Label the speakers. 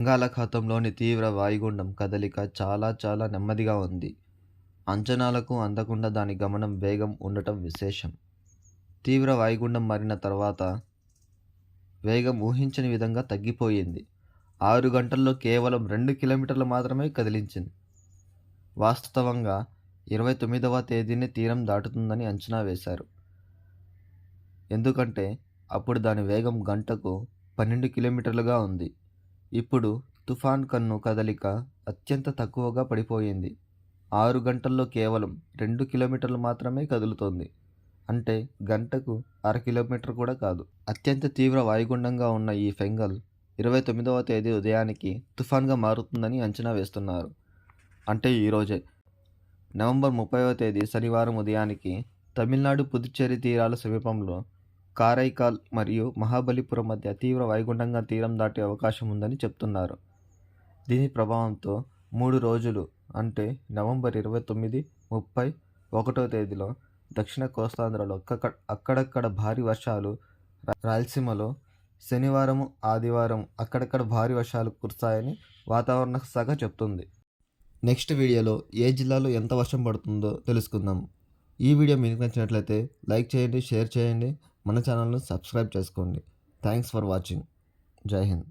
Speaker 1: బంగాళాఖాతంలోని తీవ్ర వాయుగుండం కదలిక చాలా చాలా నెమ్మదిగా ఉంది. అంచనాలకు అందకుండా దాని గమనం వేగం ఉండటం విశేషం. తీవ్ర వాయుగుండం మారిన తర్వాత వేగం ఊహించని విధంగా తగ్గిపోయింది. ఆరు గంటల్లో కేవలం రెండు కిలోమీటర్లు మాత్రమే కదిలించింది. వాస్తవంగా ఇరవై తొమ్మిదవ తేదీనే తీరం దాటుతుందని అంచనా వేశారు. ఎందుకంటే అప్పుడు దాని వేగం గంటకు పన్నెండు కిలోమీటర్లుగా ఉంది. ఇప్పుడు తుఫాన్ కన్ను కదలిక అత్యంత తక్కువగా పడిపోయింది. ఆరు గంటల్లో కేవలం రెండు కిలోమీటర్లు మాత్రమే కదులుతోంది. అంటే గంటకు అర కిలోమీటర్ కూడా కాదు. అత్యంత తీవ్ర వాయుగుండంగా ఉన్న ఈ ఫెంగల్ ఇరవై తొమ్మిదవ తేదీ ఉదయానికి తుఫాన్గా మారుతుందని అంచనా వేస్తున్నారు. అంటే ఈరోజే నవంబర్ ముప్పైవ తేదీ శనివారం ఉదయానికి తమిళనాడు పుదుచ్చేరి తీరాల సమీపంలో కారైకాల్ మరియు మహాబలిపురం మధ్య తీవ్ర వైగుండంగా తీరం దాటే అవకాశం ఉందని చెప్తున్నారు. దీని ప్రభావంతో మూడు రోజులు అంటే నవంబర్ ఇరవై తొమ్మిది ముప్పై ఒకటో తేదీలో దక్షిణ కోస్తాంధ్రలో అక్కడ అక్కడక్కడ భారీ వర్షాలు రాయలసీమలో శనివారం ఆదివారం అక్కడక్కడ భారీ వర్షాలు కురుస్తాయని వాతావరణ శాఖ చెప్తుంది. నెక్స్ట్ వీడియోలో ఏ జిల్లాలో ఎంత వర్షం పడుతుందో తెలుసుకుందాం. ఈ వీడియో మీకు నచ్చినట్లయితే లైక్ చేయండి షేర్ చేయండి. మన ఛానల్ను సబ్స్క్రైబ్ చేసుకోండి. Thanks for watching. జై హింద్.